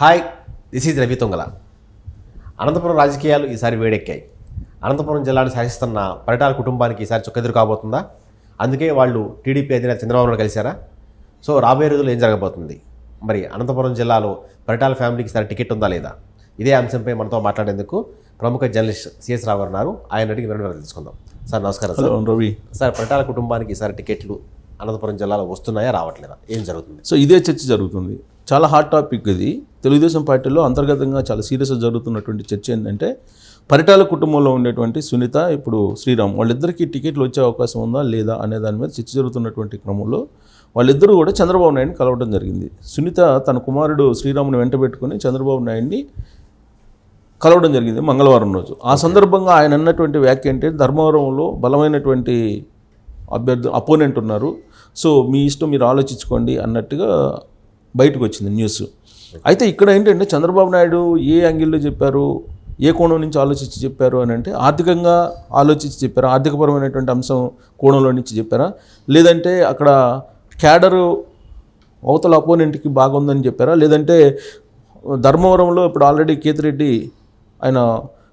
Hi this is Ravi Tongala. Anantapuram రాజకీయాలు ఈసారి వేడెక్కాయి. అనంతపురం జిల్లాను శాసిస్తున్న పరిటాల కుటుంబానికి ఈసారి చుక్కెదురు కాబోతుందా? అందుకే వాళ్ళు టీడీపీ అధినేత చంద్రబాబు నాయుడు కలిశారా? సో రాబోయే రోజుల్లో ఏం జరగబోతుంది? మరి అనంతపురం జిల్లాలో పరిటాల ఫ్యామిలీకి ఈసారి టికెట్ ఉందా లేదా? ఇదే అంశంపై మనతో మాట్లాడేందుకు ప్రముఖ జర్నలిస్ట్ సిఎస్ రావు ఉన్నారు. ఆయన అడిగి వివరాలు తెలుసుకుందాం. సార్ నమస్కారం సార్. రవి సార్ పరిటాల కుటుంబానికి ఈసారి టికెట్లు అనంతపురం జిల్లాలో వస్తున్నాయా రావట్లేదా? ఏం జరుగుతుంది? సో ఇదే చర్చ జరుగుతుంది. చాలా హాట్ టాపిక్ ఇది. తెలుగుదేశం పార్టీలో అంతర్గతంగా చాలా సీరియస్గా జరుగుతున్నటువంటి చర్చ ఏంటంటే పరిటాల కుటుంబంలో ఉండేటువంటి సునీత ఇప్పుడు శ్రీరామ్ వాళ్ళిద్దరికీ టికెట్లు వచ్చే అవకాశం ఉందా లేదా అనే దాని మీద చర్చ జరుగుతున్నటువంటి క్రమంలో వాళ్ళిద్దరూ కూడా చంద్రబాబు నాయుడిని కలవడం జరిగింది. సునీత తన కుమారుడు శ్రీరాముని వెంట పెట్టుకుని చంద్రబాబు నాయుడిని కలవడం జరిగింది మంగళవారం రోజు. ఆ సందర్భంగా ఆయన అన్నటువంటి వ్యాఖ్య ఏంటంటే ధర్మవరంలో బలమైనటువంటి అభ్యర్థి అపోనెంట్ ఉన్నారు. సో మీ ఇష్టం మీరు ఆలోచించుకోండి అన్నట్టుగా బయటకు వచ్చింది న్యూస్ అయితే ఇక్కడ ఏంటంటే చంద్రబాబు నాయుడు ఏ యాంగిల్లో చెప్పారు? ఏ కోణం నుంచి ఆలోచించి చెప్పారు అని అంటే ఆర్థికంగా ఆలోచించి చెప్పారా? ఆర్థికపరమైనటువంటి అంశం కోణంలో నుంచి చెప్పారా? లేదంటే అక్కడ క్యాడరు అవతల అపోనెంట్కి బాగుందని చెప్పారా? లేదంటే ధర్మవరంలో ఇప్పుడు ఆల్రెడీ కేతిరెడ్డి ఆయన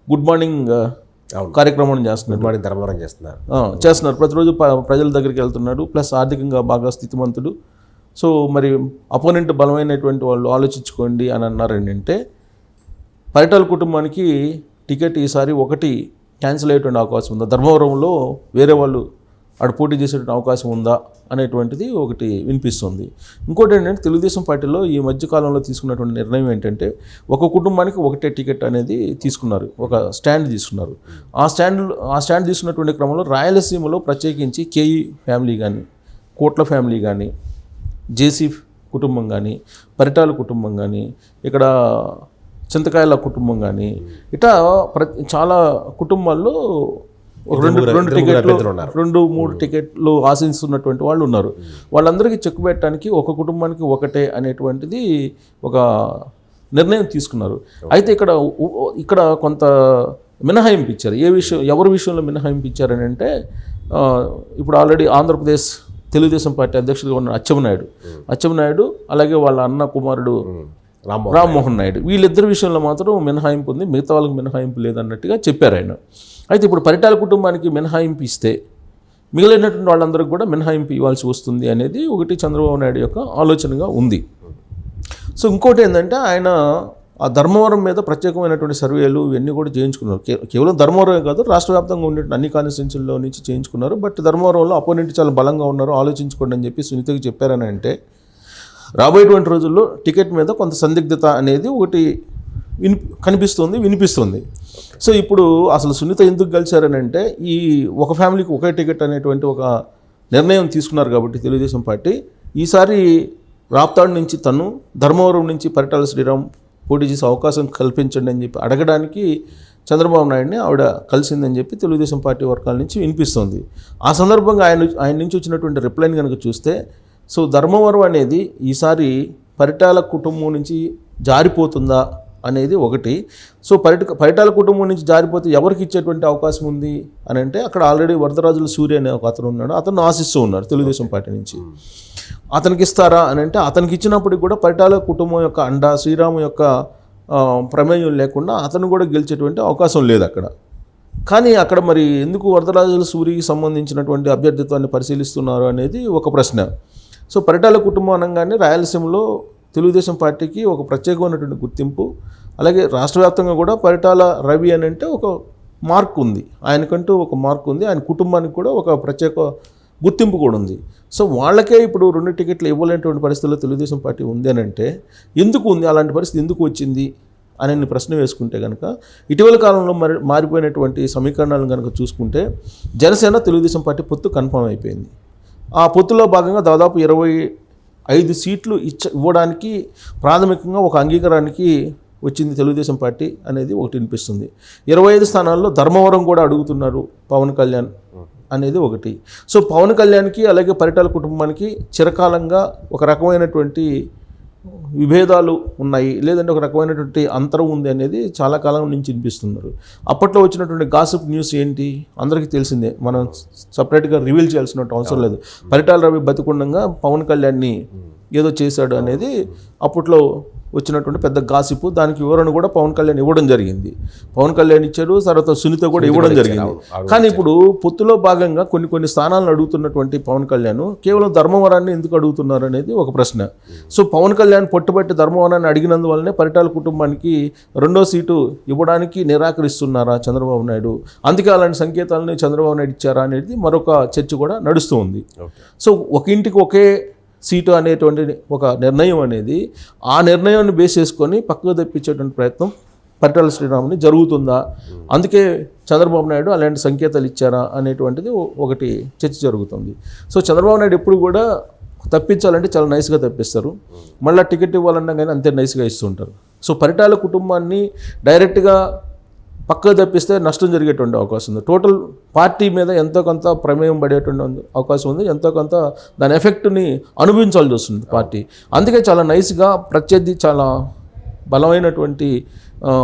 గుడ్ మార్నింగ్ అవును. కార్యక్రమం చేస్తున్నారు. మార్నింగ్ ధర్మవరం చేస్తున్నారు. చేస్తున్నారు. ప్రతిరోజు ప్రజల దగ్గరికి వెళ్తున్నాడు ప్లస్ ఆర్థికంగా బాగా స్థితిమంతుడు. సో మరి అపోనెంట్ బలమైనటువంటి వాళ్ళు ఆలోచించుకోండి అని అన్నారు ఏంటంటే పరిటాల కుటుంబానికి టికెట్ ఈసారి ఒకటి క్యాన్సిల్ అయ్యేటువంటి అవకాశం ఉందా? ధర్మవరంలో వేరే వాళ్ళు అటు పోటీ చేసేటువంటి అవకాశం ఉందా? అనేటువంటిది ఒకటి వినిపిస్తుంది. ఇంకోటి ఏంటంటే తెలుగుదేశం పార్టీలో ఈ మధ్యకాలంలో తీసుకున్నటువంటి నిర్ణయం ఏంటంటే ఒక కుటుంబానికి ఒకటే టికెట్ అనేది తీసుకున్నారు ఒక స్టాండ్ తీసుకున్నారు. ఆ స్టాండ్ ఆ స్టాండ్ తీసుకున్నటువంటి క్రమంలో రాయలసీమలో ప్రత్యేకించి కేఈ ఫ్యామిలీ కానీ కోట్ల ఫ్యామిలీ కానీ జేసీ కుటుంబం కానీ పరిటాల కుటుంబం కానీ ఇక్కడ చింతకాయల కుటుంబం కానీ ఇట్లా ప్రతి చాలా కుటుంబాల్లో రెండు రెండు టికెట్లు. రెండు మూడు టికెట్లు ఆశిస్తున్నటువంటి వాళ్ళు ఉన్నారు. వాళ్ళందరికీ చెక్ పెట్టడానికి ఒక కుటుంబానికి ఒకటే అనేటువంటిది ఒక నిర్ణయం తీసుకున్నారు. అయితే ఇక్కడ ఇక్కడ కొంత మినహాయింపు ఇచ్చారు. ఏ విషయం ఎవరి విషయంలో మినహాయింపు ఇచ్చారని అంటే ఇప్పుడు ఆల్రెడీ ఆంధ్రప్రదేశ్ తెలుగుదేశం పార్టీ అధ్యక్షుడిగా ఉన్న అచ్చెన్నాయుడు అచ్చెన్నాయుడు అలాగే వాళ్ళ అన్న కుమారుడు రామ్మోహన్ నాయుడు. వీళ్ళిద్దరి విషయంలో మాత్రం మినహాయింపు ఉంది. మిగతా వాళ్ళకి మినహాయింపు లేదన్నట్టుగా చెప్పారు ఆయన. అయితే ఇప్పుడు పరిటాల కుటుంబానికి మినహాయింపు ఇస్తే మిగిలినటువంటి వాళ్ళందరికీ కూడా మినహాయింపు ఇవ్వాల్సి వస్తుంది అనేది ఒకటి చంద్రబాబు నాయుడు యొక్క ఆలోచనగా ఉంది. సో ఇంకోటి ఏంటంటే ఆయన ఆ ధర్మవరం మీద ప్రత్యేకమైనటువంటి సర్వేలు ఇవన్నీ కూడా చేయించుకున్నారు. కేవలం ధర్మవరమే కాదు రాష్ట్ర వ్యాప్తంగా ఉండే అన్ని కాన్స్టిట్యూన్సీల్లో నుంచి చేయించుకున్నారు. బట్ ధర్మవరంలో అపోనెంట్ చాలా బలంగా ఉన్నారు. ఆలోచించుకోండి అని చెప్పి సునీతకి చెప్పారని అంటే రాబోయేటువంటి రోజుల్లో టికెట్ మీద కొంత సందిగ్ధత అనేది ఒకటి విని కనిపిస్తుంది వినిపిస్తుంది. సో ఇప్పుడు అసలు సునీత ఎందుకు కలిశారని అంటే ఈ ఒక ఫ్యామిలీకి ఒకే టికెట్ అనేటువంటి ఒక నిర్ణయం తీసుకున్నారు కాబట్టి తెలుగుదేశం పార్టీ. ఈసారి రాప్తాడు నుంచి తను ధర్మవరం నుంచి పరిటాల శ్రీరామ్ పోటీ చేసే అవకాశం కల్పించండి అని చెప్పి అడగడానికి చంద్రబాబు నాయుడిని ఆవిడ కలిసిందని చెప్పి తెలుగుదేశం పార్టీ వర్గాల నుంచి వినిపిస్తుంది. ఆ సందర్భంగా ఆయన ఆయన నుంచి వచ్చినటువంటి రిప్లైని కనుక చూస్తే సో ధర్మవరం అనేది ఈసారి పరిటాల కుటుంబం నుంచి జారిపోతుందా? అనేది ఒకటి. సో పరిట పరిటాల కుటుంబం నుంచి జారిపోతే ఎవరికి ఇచ్చేటువంటి అవకాశం ఉంది అని అంటే అక్కడ ఆల్రెడీ వరదరాజుల సూర్య అనే ఒక అతను ఉన్నాడు. అతను ఆశిస్తూ ఉన్నాడు తెలుగుదేశం పార్టీ నుంచి. అతనికి ఇస్తారా అని అంటే అతనికి ఇచ్చినప్పటికి కూడా పరిటాల కుటుంబం యొక్క అండ శ్రీరాము యొక్క ప్రమేయం లేకుండా అతను కూడా గెలిచేటువంటి అవకాశం లేదు అక్కడ. కానీ అక్కడ మరి ఎందుకు వరదరాజుల సూరికి సంబంధించినటువంటి అభ్యర్థిత్వాన్ని పరిశీలిస్తున్నారు అనేది ఒక ప్రశ్న. సో పరిటాల కుటుంబం అనగానే రాయలసీమలో తెలుగుదేశం పార్టీకి ఒక ప్రత్యేకమైనటువంటి గుర్తింపు అలాగే రాష్ట్ర వ్యాప్తంగా కూడా పరిటాల రవి అని అంటే ఒక మార్క్ ఉంది. ఆయనకంటూ ఒక మార్క్ ఉంది. ఆయన కుటుంబానికి కూడా ఒక ప్రత్యేక గుర్తింపు కూడా ఉంది. సో వాళ్ళకే ఇప్పుడు రెండు టికెట్లు ఇవ్వలేనటువంటి పరిస్థితుల్లో తెలుగుదేశం పార్టీ ఉంది అని అంటే ఎందుకు ఉంది? అలాంటి పరిస్థితి ఎందుకు వచ్చింది? అనే ప్రశ్న వేసుకుంటే కనుక ఇటీవల కాలంలో మరి మారిపోయినటువంటి సమీకరణాలను కనుక చూసుకుంటే జనసేన తెలుగుదేశం పార్టీ పొత్తు కన్ఫర్మ్ అయిపోయింది. ఆ పొత్తులో భాగంగా దాదాపు ఇరవై ఐదు సీట్లు ఇచ్చ ఇవ్వడానికి ప్రాథమికంగా ఒక అంగీకారానికి వచ్చింది తెలుగుదేశం పార్టీ అనేది ఒకటి వినిపిస్తుంది. ఇరవై ఐదు స్థానాల్లో ధర్మవరం కూడా అడుగుతున్నారు పవన్ కళ్యాణ్ అనేది ఒకటి. సో పవన్ కళ్యాణ్కి అలాగే పరిటాల కుటుంబానికి చిరకాలంగా ఒక రకమైనటువంటి విభేదాలు ఉన్నాయి లేదంటే ఒక రకమైనటువంటి అంతరం ఉంది అనేది చాలా కాలం నుంచి వినిపిస్తున్నారు. అప్పట్లో వచ్చినటువంటి గాసిప్ న్యూస్ ఏంటి? అందరికీ తెలిసిందే. మనం సపరేట్గా రివీల్ చేయాల్సిన అవసరం లేదు. పరిటాల రవి బతికుండగా పవన్ కళ్యాణ్ని ఏదో చేశాడు అనేది అప్పట్లో వచ్చినటువంటి పెద్ద గాసిపు. దానికి వివరణ కూడా పవన్ కళ్యాణ్ ఇవ్వడం జరిగింది. పవన్ కళ్యాణ్ ఇచ్చాడు తర్వాత సునీత కూడా ఇవ్వడం జరిగింది. కానీ ఇప్పుడు పొత్తులో భాగంగా కొన్ని కొన్ని స్థానాలను అడుగుతున్నటువంటి పవన్ కళ్యాణ్ కేవలం ధర్మవరాన్ని ఎందుకు అడుగుతున్నారు అనేది ఒక ప్రశ్న. సో పవన్ కళ్యాణ్ పట్టుబట్టి ధర్మవరాన్ని అడిగినందువల్లనే పరిటాల కుటుంబానికి రెండో సీటు ఇవ్వడానికి నిరాకరిస్తున్నారా చంద్రబాబు నాయుడు? అందుకే అలాంటి సంకేతాలని చంద్రబాబు నాయుడు ఇచ్చారా అనేది మరొక చర్చ కూడా నడుస్తూ ఉంది. సో ఒక ఇంటికి ఒకే సీటు అనేటువంటి ఒక నిర్ణయం అనేది ఆ నిర్ణయాన్ని బేస్ చేసుకొని పక్కకు తెప్పించేటువంటి ప్రయత్నం పరిటాల శ్రీరాముని జరుగుతుందా? అందుకే చంద్రబాబు నాయుడు అలాంటి సంకేతాలు ఇచ్చారా అనేటువంటిది ఒకటి చర్చ జరుగుతుంది. సో చంద్రబాబు నాయుడు ఎప్పుడు కూడా తప్పించాలంటే చాలా నైస్గా తప్పిస్తారు. మళ్ళీ టికెట్ ఇవ్వాలన్నా కానీ అంతే నైస్గా ఇస్తుంటారు. సో పరిటాల కుటుంబాన్ని డైరెక్ట్గా పక్కకు తప్పిస్తే నష్టం జరిగేటువంటి అవకాశం ఉంది. టోటల్ పార్టీ మీద ఎంతో కొంత ప్రమేయం పడేటువంటి ఉంది- అవకాశం ఉంది. ఎంతో కొంత దాని ఎఫెక్ట్ని అనుభవించాల్సి వస్తుంది పార్టీ. అందుకే చాలా నైస్గా ప్రత్యర్థి చాలా బలమైనటువంటి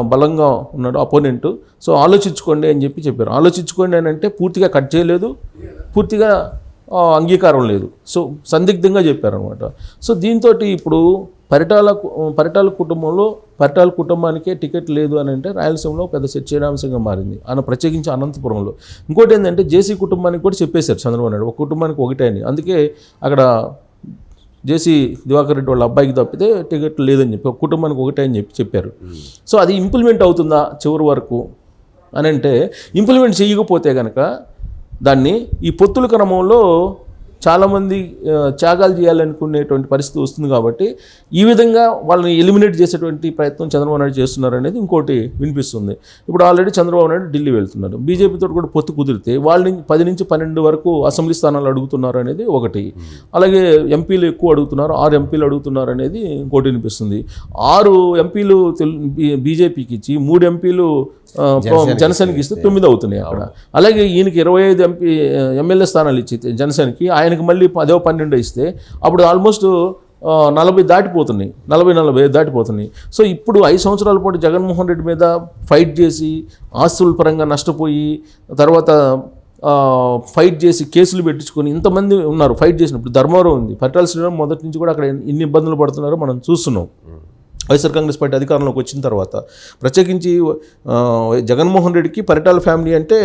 బలంగా ఉన్నాడు అపోనెంట్ సో ఆలోచించుకోండి అని చెప్పి చెప్పారు. ఆలోచించుకోండి అని అంటే పూర్తిగా కట్ చేయలేదు. పూర్తిగా అంగీకారం లేదు. సో సందిగ్ధంగా చెప్పారనమాట సో దీంతో ఇప్పుడు పరిటాల పరిటాల కుటుంబంలో పరిటాల కుటుంబానికే టికెట్ లేదు అని అంటే రాయలసీమలో పెద్ద చర్చనీయాంశంగా మారింది. ఆయన ప్రత్యేకించి అనంతపురంలో. ఇంకోటి ఏంటంటే జేసీ కుటుంబానికి కూడా చెప్పేశారు చంద్రబాబు నాయుడు. ఒక కుటుంబానికి ఒకటే అని. అందుకే అక్కడ జేసీ దివాకర్ రెడ్డి వాళ్ళ అబ్బాయికి తప్పితే టికెట్ లేదని చెప్పి ఒక కుటుంబానికి ఒకటే అని చెప్పి చెప్పారు. సో అది ఇంప్లిమెంట్ అవుతుందా చివరి వరకు అని అంటే ఇంప్లిమెంట్ చేయకపోతే కనుక దాన్ని ఈ పొత్తుల క్రమంలో చాలామంది త్యాగాలు చేయాలనుకునేటువంటి పరిస్థితి వస్తుంది కాబట్టి ఈ విధంగా వాళ్ళని ఎలిమినేట్ చేసేటువంటి ప్రయత్నం చంద్రబాబు నాయుడు చేస్తున్నారు అనేది ఇంకోటి వినిపిస్తుంది. ఇప్పుడు ఆల్రెడీ చంద్రబాబు నాయుడు ఢిల్లీ వెళ్తున్నారు. బీజేపీతో కూడా పొత్తు కుదిరితే వాళ్ళని పది నుంచి పన్నెండు వరకు అసెంబ్లీ స్థానాలు అడుగుతున్నారు అనేది ఒకటి. అలాగే ఎంపీలు ఎక్కువ అడుగుతున్నారు ఆరు ఎంపీలు అడుగుతున్నారు అనేది ఇంకోటి వినిపిస్తుంది. ఆరు ఎంపీలు బీజేపీకి ఇచ్చి మూడు ఎంపీలు జనసేనకి ఇస్తే తొమ్మిది అవుతున్నాయి అక్కడ. అలాగే ఈయనకి ఇరవై ఐదు ఎంపీ ఎమ్మెల్యే స్థానాలు ఇచ్చి జనసేనకి ఆయనకి మళ్ళీ పదో పన్నెండు ఇస్తే అప్పుడు ఆల్మోస్ట్ నలభై దాటిపోతున్నాయి. నలభై నలభై దాటిపోతున్నాయి. సో ఇప్పుడు ఐదు సంవత్సరాల పాటు జగన్మోహన్ రెడ్డి మీద ఫైట్ చేసి ఆస్తుల పరంగా నష్టపోయి తర్వాత ఫైట్ చేసి కేసులు పెట్టించుకొని ఇంతమంది ఉన్నారు. ఫైట్ చేసినప్పుడు ధర్మవరం ఉంది. పరిటాల శ్రీరామ్ మొదటి నుంచి కూడా అక్కడ ఎన్ని ఇబ్బందులు పడుతున్నారో మనం చూస్తున్నాం. వైఎస్ఆర్ కాంగ్రెస్ పార్టీ అధికారంలోకి వచ్చిన తర్వాత ప్రత్యేకించి జగన్మోహన్ రెడ్డికి పరిటాల ఫ్యామిలీ అంటే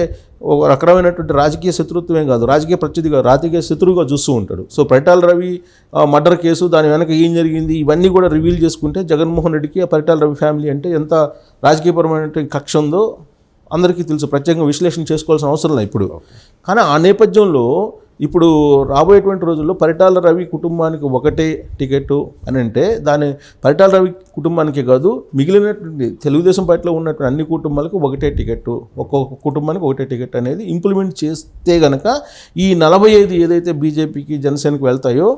ఒక రకమైనటువంటి రాజకీయ శత్రుత్వమే కాదు రాజకీయ ప్రత్యర్థిగా రాజకీయ శత్రువుగా చూస్తూ ఉంటాడు. So Paritala Ravi murder case దాని వెనక ఏం జరిగింది ఇవన్నీ కూడా రివీల్ చేసుకుంటే జగన్మోహన్ రెడ్డికి ఆ పరిటాల రవి ఫ్యామిలీ అంటే ఎంత రాజకీయపరమైన కక్ష ఉందో అందరికీ తెలుసు. ప్రత్యేకంగా విశ్లేషణ చేసుకోవాల్సిన అవసరం లేదు ఇప్పుడు. కానీ ఆ నేపథ్యంలో ఇప్పుడు రాబోయేటువంటి రోజుల్లో పరిటాల రవి కుటుంబానికి ఒకటే టికెట్ అని అంటే దాని పరిటాల రవి కుటుంబానికి కాదు మిగిలినటువంటి తెలుగుదేశం పార్టీలో ఉన్నటువంటి అన్ని కుటుంబాలకు ఒకటే టికెట్ ఒక్కొక్క కుటుంబానికి ఒకటే టికెట్ అనేది ఇంప్లిమెంట్ చేస్తే గనక ఈ నలభై ఐదు ఏదైతే బీజేపీకి జనసేనకి వెళ్తాయో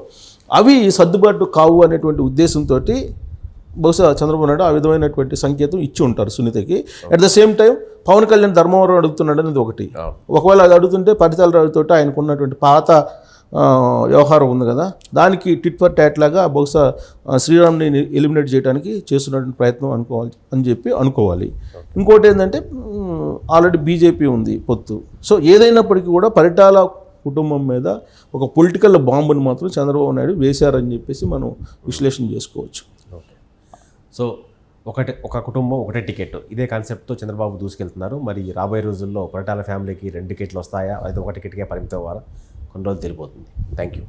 అవి సర్దుబాటు కావు అనేటువంటి ఉద్దేశంతో బహుశా చంద్రబాబు నాయుడు ఆ విధమైనటువంటి సంకేతం ఇచ్చి ఉంటారు సునీతకి. At the same time Pawan Kalyan Dharmavaram అడుగుతున్నాడు అనేది ఒకటి. ఒకవేళ అది అడుగుతుంటే పరితాల రావుతో ఆయనకు ఉన్నటువంటి పాత వ్యవహారం ఉంది కదా దానికి టిట్ ఫర్ టాట్ లాగా బహుశా శ్రీరామ్ని ఎలిమినేట్ చేయడానికి చేస్తున్నటువంటి ప్రయత్నం అనుకోవాలి అని చెప్పి అనుకోవాలి. ఇంకోటి ఏంటంటే ఆల్రెడీ బీజేపీ ఉంది పొత్తు. సో ఏదైనప్పటికీ కూడా పరిటాల కుటుంబం మీద ఒక పొలిటికల్ బాంబుని మాత్రం చంద్రబాబు నాయుడు వేశారని చెప్పేసి మనం విశ్లేషణ చేసుకోవచ్చు. సో ఒకటి ఒక కుటుంబం ఒకటే టికెట్. ఇదే కాన్సెప్ట్తో చంద్రబాబు దూసుకెళ్తున్నారు. మరి రాబోయే రోజుల్లో కొరటాల ఫ్యామిలీకి రెండు టికెట్లు వస్తాయా? అయితే ఒక టికెట్కే పరిమితం అవ్వాలా? కొన్ని రోజులు తెలిపోతుంది. Thank you